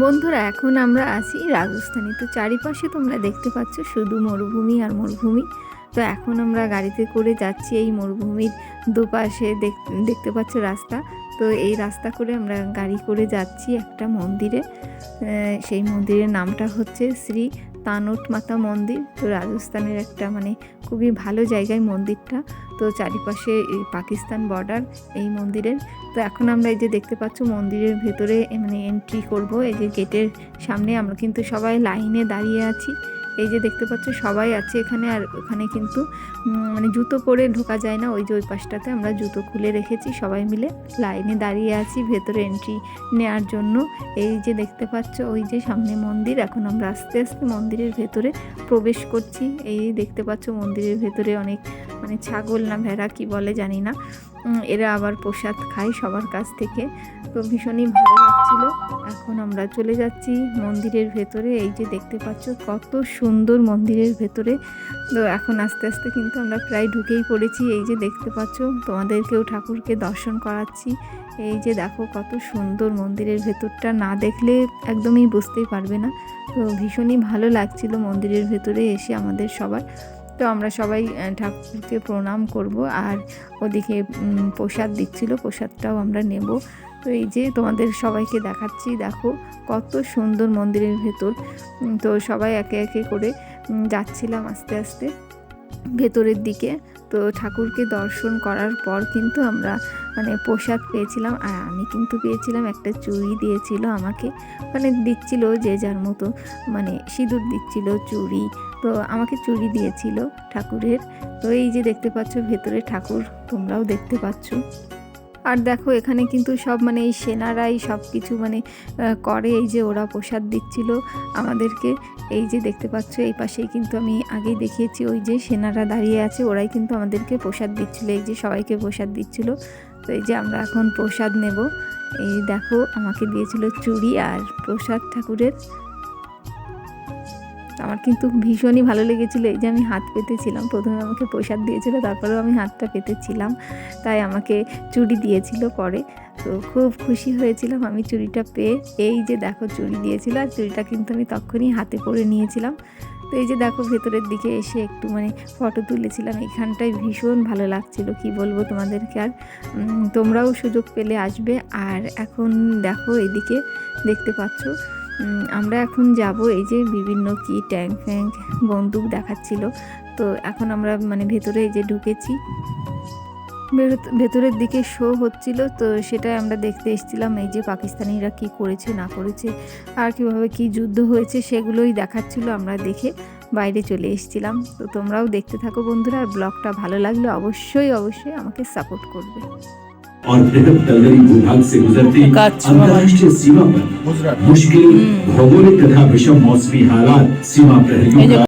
বন্ধুরা, এখন আমরা আছি রাজস্থানে। তো চারিপাশে তোমরা দেখতে পাচ্ছ শুধু মরুভূমি আর মরুভূমি। তো এখন আমরা গাড়িতে করে যাচ্ছি এই মরুভূমির দুপাশে দেখ- দেখতে পাচ্ছ রাস্তা। তো এই রাস্তা করে আমরা গাড়ি করে যাচ্ছি একটা মন্দিরে। সেই মন্দিরের নামটা হচ্ছে শ্রী তানট মাতা মন্দির, তো রাজস্থানের একটা মানে খুবই ভালো জায়গায় মন্দিরটা। তো চারিপাশে পাকিস্তান বর্ডার এই মন্দিরের। তো এখন আমরা এই যে দেখতে পাচ্ছ মন্দিরের ভেতরে মানে এন্ট্রি করব, এই যে গেটের সামনে। আমরা কিন্তু সবাই লাইনে দাঁড়িয়ে আছি। এই যে দেখতে পাচ্ছ, সবাই আছে এখানে আর ওখানে কিন্তু মানে জুতো পরে ঢোকা যায় না। ওই যে ওই পাশটাতে আমরা জুতো খুলে রেখেছি, সবাই মিলে লাইনে দাঁড়িয়ে আছি ভেতরে এন্ট্রি নেওয়ার জন্য। এই যে দেখতে পাচ্ছ, ওই যে সামনে মন্দির। এখন আমরা আস্তে আস্তে মন্দিরের ভেতরে প্রবেশ করছি। এই দেখতে পাচ্ছ, মন্দিরের ভেতরে অনেক মানে ছাগল না ভেড়া, কি বলে জানি না। এরা আবার প্রসাদ খায় সবার কাছ থেকে। তো ভীষণই ভালো লাগছিল এখন আমরা চলে যাচ্ছি মন্দিরের ভেতরে। এই যে দেখতে পাচ্ছ কত সুন্দর মন্দিরের ভেতরে। তো এখন আস্তে আস্তে কিন্তু আমরা প্রায় ঢুকেই পড়েছি। এই যে দেখতে পাচ্ছ, তোমাদেরকেও ঠাকুরকে দর্শন করাচ্ছি। এই যে দেখো কত সুন্দর মন্দিরের ভেতরটা। না দেখলে একদমই বুঝতেই পারবে না। তো ভীষণই ভালো লাগছিল মন্দিরের ভেতরে এসে আমাদের সবার। তো আমরা সবাই ঠাকুরকে প্রণাম করব আর ওদিকে প্রসাদ দিচ্ছিল, প্রসাদটাও আমরা নেব। তো এই যে তোমাদের সবাইকে দেখাচ্ছি, দেখো কত সুন্দর মন্দিরের ভেতর। তো সবাই একে একে করে যাচ্ছিলাম আস্তে আস্তে। ভেতরের দিকে। তো ঠাকুরকে দর্শন করার পর কিন্তু আমরা মানে পোশাক পেয়েছিলাম। আর আমি কিন্তু পেয়েছিলাম একটা চুড়ি দিয়েছিল আমাকে। মানে দিচ্ছিল যে যার মতো মানে সিঁদুর দিচ্ছিল চুড়ি। তো আমাকে চুড়ি দিয়েছিল ঠাকুরের। তো এই যে দেখতে পাচ্ছ, ভেতরে ঠাকুর তোমরাও দেখতে পাচ্ছ। আর দেখো এখানে কিন্তু সব মানে এই সেনারাই সব কিছু মানে করে। এই যে ওরা প্রসাদ দিচ্ছিল আমাদেরকে। এই যে দেখতে পাচ্ছ, এই পাশেই কিন্তু আমি আগেই দেখিয়েছি, ওই যে সেনারা দাঁড়িয়ে আছে, ওরাই কিন্তু আমাদেরকে প্রসাদ দিচ্ছিল। এই যে সবাইকে প্রসাদ দিচ্ছিল। তো এই যে আমরা এখন প্রসাদ নেব। এই দেখো, আমাকে দিয়েছিল চুড়ি আর প্রসাদ ঠাকুরের আমার কিন্তু ভীষণই ভালো লেগেছিল এই যে আমি হাত পেতেছিলাম। প্রথমে আমাকে প্রসাদ দিয়েছিলো, তারপরেও আমি হাতটা পেতেছিলাম। তাই আমাকে চুড়ি দিয়েছিল পরে। তো খুব খুশি হয়েছিলাম আমি চুড়িটা পেয়ে। এই যে দেখো চুড়ি দিয়েছিল, আর চুড়িটা কিন্তু আমি তখনই হাতে পরে নিয়েছিলাম। তো এই যে দেখো ভেতরের দিকে এসে একটু মানে ফটো তুলেছিলাম। এখানটায় ভীষণ ভালো লাগছিল, কি বলব তোমাদেরকে আর। তোমরাও সুযোগ পেলে আসবে। আর এখন দেখো এদিকে দেখতে পাচ্ছ আমরা এখন যাব এই যে বিভিন্ন কি ট্যাঙ্ক ফ্যাঙ্ক বন্দুক দেখাচ্ছিল। তো এখন আমরা মানে ভেতরে এই যে ঢুকেছি। ভেতরের দিকে শো হচ্ছিল, তো সেটাই আমরা দেখতে এসেছিলাম এই যে পাকিস্তানিরা কি করেছে, না করেছে, আর কীভাবে কি যুদ্ধ হয়েছে, সেগুলোই দেখাচ্ছিল আমরা দেখে বাইরে চলে এসেছিলাম। তো তোমরাও দেখতে থাকো বন্ধুরা, আর ব্লগটা ভালো লাগলে অবশ্যই অবশ্যই আমাকে সাপোর্ট করবে। और बृहद दलदली भूभाग से गुजरते कच्छ, अंतर्राष्ट्रीय सीमा पर मुश्किल भौगोलिक तथा विषम मौसमी हालात सीमा प्रहरियों का